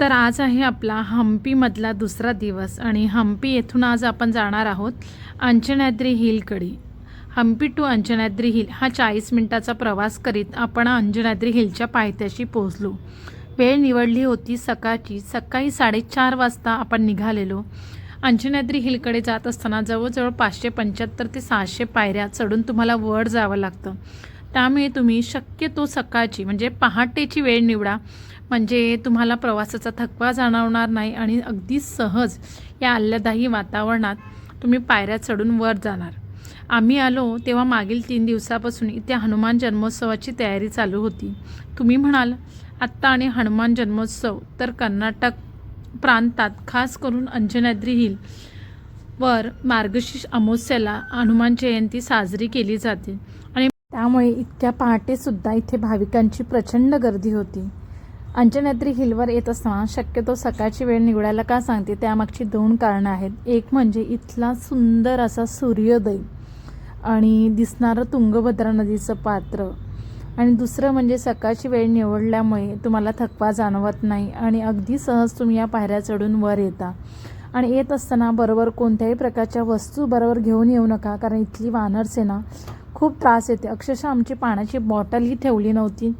तर आज आहे आपला हम्पीमधला दुसरा दिवस आणि हम्पी येथून आज आपण जाणार आहोत अंजनाद्री हिलकडे. हम्पी टू अंजनाद्री हिल हा चाळीस मिनटाचा प्रवास करीत आपण अंजनाद्री हिलच्या पायथ्याशी पोहोचलो. वेळ निवडली होती सकाळची. सकाळी साडेचार वाजता आपण निघालेलो. अंजनाद्री हिलकडे जात असताना जवळजवळ पाचशे पंच्याहत्तर ते सहाशे पायऱ्या चढून तुम्हाला वर जावं लागतं. त्यामुळे तुम्ही शक्यतो सकाळची म्हणजे पहाटेची वेळ निवडा. म्हणजे तुम्हाला प्रवासाचा थकवा जाणवणार नाही आणि अगदी सहज या आल्हादायी वातावरणात तुम्ही पायऱ्या चढून वर जाणार. आम्ही आलो तेव्हा मागील तीन दिवसापासून इथे हनुमान जन्मोत्सवाची तयारी चालू होती. तुम्ही म्हणाल आत्ता आणि हनुमान जन्मोत्सव तर कर्नाटक प्रांतात खास करून अंजनाद्री हिल वर मार्गशीर्ष अमावस्याला हनुमान जयंती साजरी केली जाते आणि त्यामुळे इतक्या पहाटेसुद्धा इथे भाविकांची प्रचंड गर्दी होती. अंजनाद्री हिलवर येत असताना शक्यतो सकाळची वेळ निवडायला का सांगते त्यामागची दोन कारणं आहेत. एक म्हणजे इथला सुंदर असा सूर्योदय आणि दिसणारं तुंगभद्रा नदीचं पात्र. आणि दुसरं म्हणजे सकाळची वेळ निवडल्यामुळे तुम्हाला थकवा जाणवत नाही आणि अगदी सहज तुम्ही या पायऱ्या चढून वर येता. आणि येत असताना बरोबर कोणत्याही प्रकारच्या वस्तू बरोबर घेऊन येऊ नका कारण इथली वानरसेना खूप त्रास येते. अक्षरशः आमची पाण्याची बॉटलही ठेवली नव्हती.